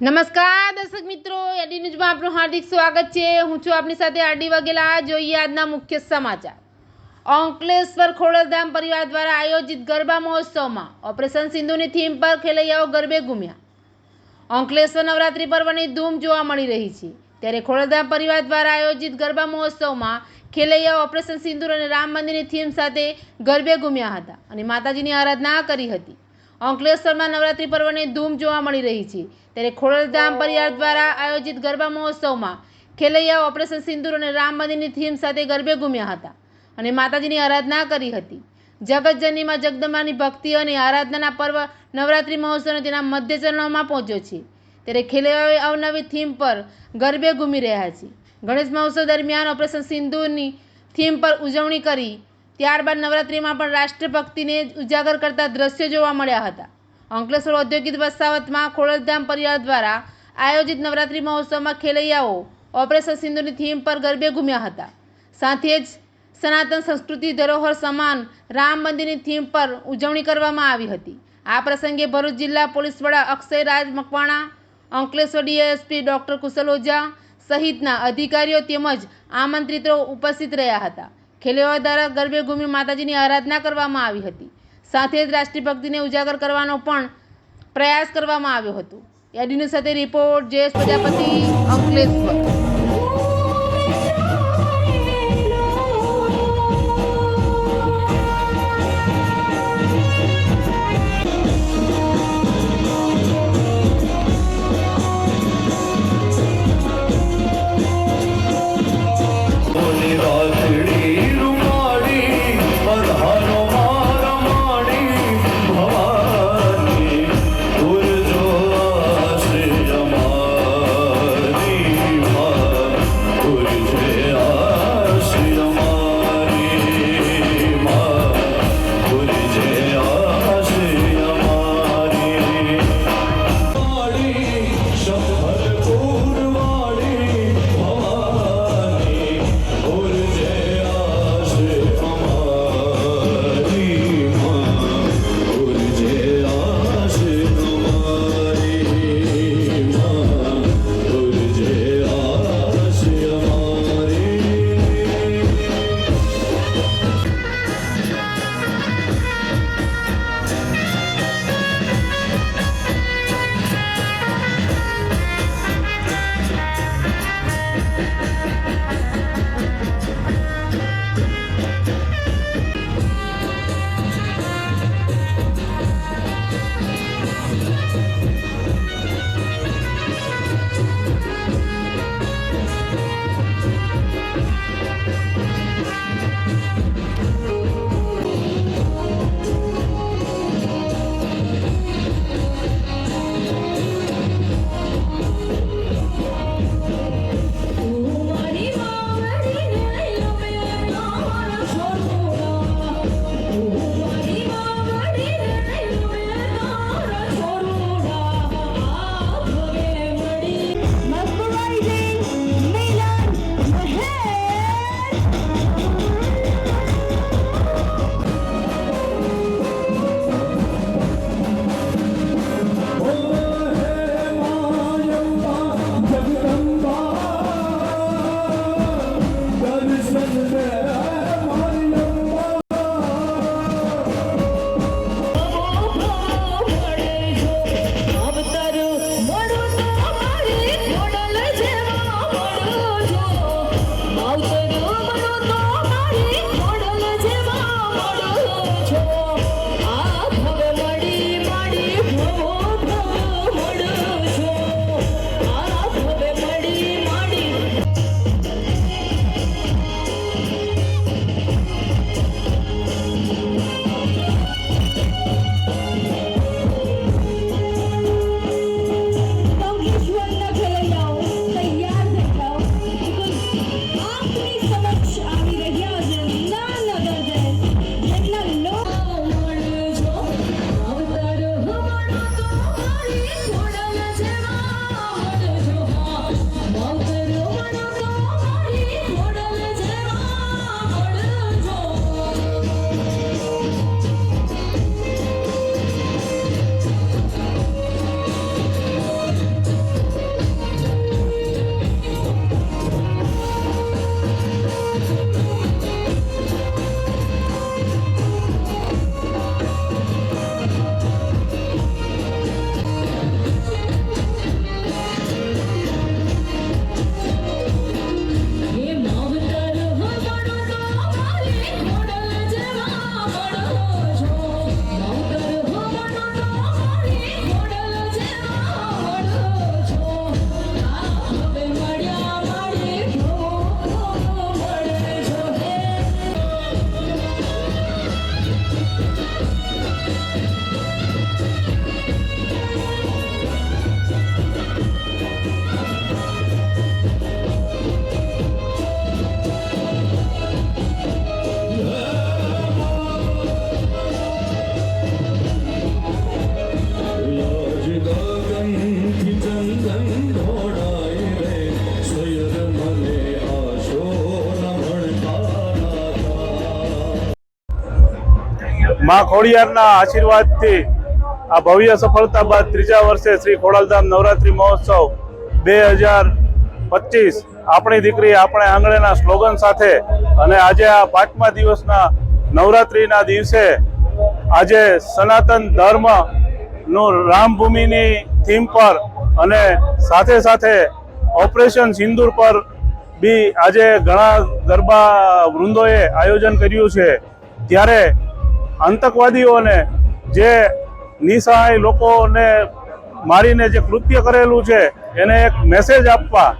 નમસ્કાર, દર્શક મિત્રો, એડી ન્યૂઝમાં આપનું હાર્દિક સ્વાગત છે. હું છું આપની સાથે આરડી વગેલા જોઈએ આજના મુખ્ય સમાચાર. અંકલેશ્વર ખોડલધામ પરિવાર દ્વારા આયોજિત ગરબા મહોત્સવમાં ઓપરેશન સિંધુની થીમ પર ખેલૈયાઓ ગરબે ઘૂમ્યા. અંકલેશ્વર નવરાત્રિ પર્વની ધૂમ જોવા મળી રહી છે. ત્યારે ખોડલધામ પરિવાર દ્વારા આયોજિત ગરબા મહોત્સવમાં ખેલૈયાઓ ઓપરેશન સિંદૂર અને રામ મંદિરની થીમ સાથે ગરબે ઘૂમ્યા હતા અને માતાજીની આરાધના કરી હતી. અંકલેશ્વરમાં નવરાત્રિ પર્વની ધૂમ જોવા મળી રહી છે. ત્યારે ખોડલધામ પરિવાર દ્વારા આયોજિત ગરબા મહોત્સવમાં ખેલૈયાઓ ઓપરેશન સિંદૂર અને રામ મંદિરની થીમ સાથે ગરબે ઘૂમ્યા હતા અને માતાજીની આરાધના કરી હતી. જગતજનનીમાં જગદંબાની ભક્તિ અને આરાધનાના પર્વ નવરાત્રિ મહોત્સવને તેના મધ્ય ચરણોમાં પહોંચ્યો છે. ત્યારે ખેલૈયાઓએ અવનવી થીમ પર ગરબે ઘૂમી રહ્યા છે. ગણેશ મહોત્સવ દરમિયાન ઓપરેશન સિંદૂરની થીમ પર ઉજવણી કરી ત્યારબાદ નવરાત્રિમાં પણ રાષ્ટ્રભક્તિને ઉજાગર કરતા દ્રશ્યો જોવા મળ્યા હતા. અંકલેશ્વર ઔદ્યોગિક વસાવતમાં ખોડલધામ પરિવાર દ્વારા આયોજિત નવરાત્રિ મહોત્સવમાં ખેલૈયાઓ ઓપરેશન સિંધુની થીમ પર ગરબે ઘૂમ્યા હતા. સાથે જ સનાતન સંસ્કૃતિ ધરોહર સમાન રામ મંદિરની થીમ પર ઉજવણી કરવામાં આવી હતી. આ પ્રસંગે ભરૂચ જિલ્લા પોલીસ વડા અક્ષય રાજ મકવાણા, અંકલેશ્વર ડીએસપી ડૉક્ટર કુશલ ઓઝા સહિતના અધિકારીઓ તેમજ આમંત્રિતો ઉપસ્થિત રહ્યા હતા. ખેલૈયાઓ દ્વારા ગરબે ઘૂમી માતાજીની આરાધના કરવામાં આવી હતી. સાથે જ રાષ્ટ્રભક્તિને ઉજાગર કરવાનો પણ પ્રયાસ કરવામાં આવ્યો હતો. એડીની સાથે રિપોર્ટ, જયેશ પ્રજાપતિ અંકલેશ્વર મા ખોડિયારના આશીર્વાદથી આ ભવ્ય સફળતા બાદ ત્રીજા વર્ષે શ્રી ખોડલધામ નવરાત્રિ મહોત્સવ બે હજાર પચીસ. આપણી દીકરી આપણે આંગણેના સ્લોગન સાથે અને આજે આ પાંચમા દિવસના નવરાત્રિના દિવસે આજે સનાતન ધર્મનું રામભૂમિની થીમ પર અને સાથે સાથે ઓપરેશન સિંદૂર પર બી આજે ઘણા ગરબા વૃંદોએ આયોજન કર્યું છે. ત્યારે આતંકવાદીઓને જે નિસહાય લોકોને મારીને જે કૃત્ય કરેલું છે, એને એક મેસેજ આપવા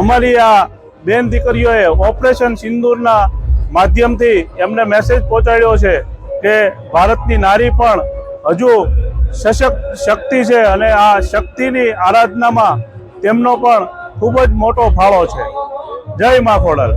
અમારી આ બેન દીકરીઓએ ઓપરેશન સિંદૂરના માધ્યમથી એમને મેસેજ પહોંચાડ્યો છે કે ભારતની નારી પણ હજુ સશક્ત શક્તિ છે અને આ શક્તિની આરાધનામાં તેમનો પણ ખૂબ જ મોટો ફાળો છે. જય મા ખોડલ.